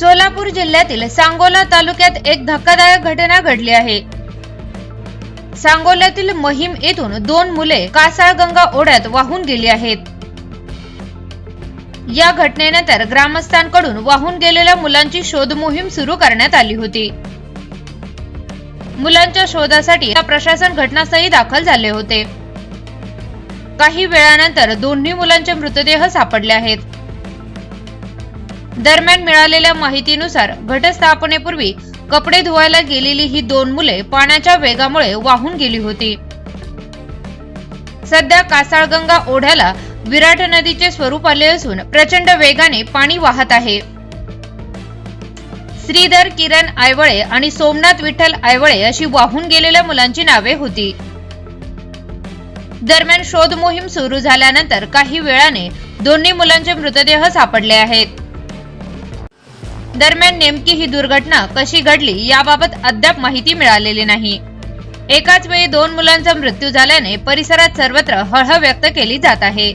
सोलापूर जिल्ह्यातील सांगोला तालुक्यात एक धक्कादायक घटना घडली आहे. सांगोल्यातील महिम येथून दोन मुले कासाळगंगा ओढ्यात वाहून गेली आहेत. या घटनेनंतर ग्रामस्थांकडून वाहून गेलेल्या मुलांची शोध मोहीम सुरू करण्यात आली होती. मुलांच्या शोधासाठी प्रशासन घटनास्थळी दाखल झाले होते. काही वेळानंतर दोन्ही मुलांचे मृतदेह सापडले आहेत. दरम्यान मिळालेल्या माहितीनुसार घटस्थापनेपूर्वी कपडे धुवायला गेलेली ही दोन मुले पाण्याच्या वेगामुळे वाहून गेली होती. सध्या कासाळगंगा ओढ्याला विराट नदीचे स्वरूप आले असून प्रचंड वेगाने पाणी वाहत आहे. श्रीधर किरण आयवळे आणि सोमनाथ विठ्ठल आयवळे अशी वाहून गेलेल्या मुलांची नावे होती. दरम्यान शोध मोहीम सुरू झाल्यानंतर काही वेळाने दोन्ही मुलांचे मृतदेह सापडले आहेत. दरम्यान नेमकी ही दुर्घटना कशी घडली याबाबत अद्याप माहिती मिळालेली नाही. एकाच वेळी दोन मुलांचा मृत्यू झाल्याने परिसरात सर्वत्र हळहळ व्यक्त केली जात आहे.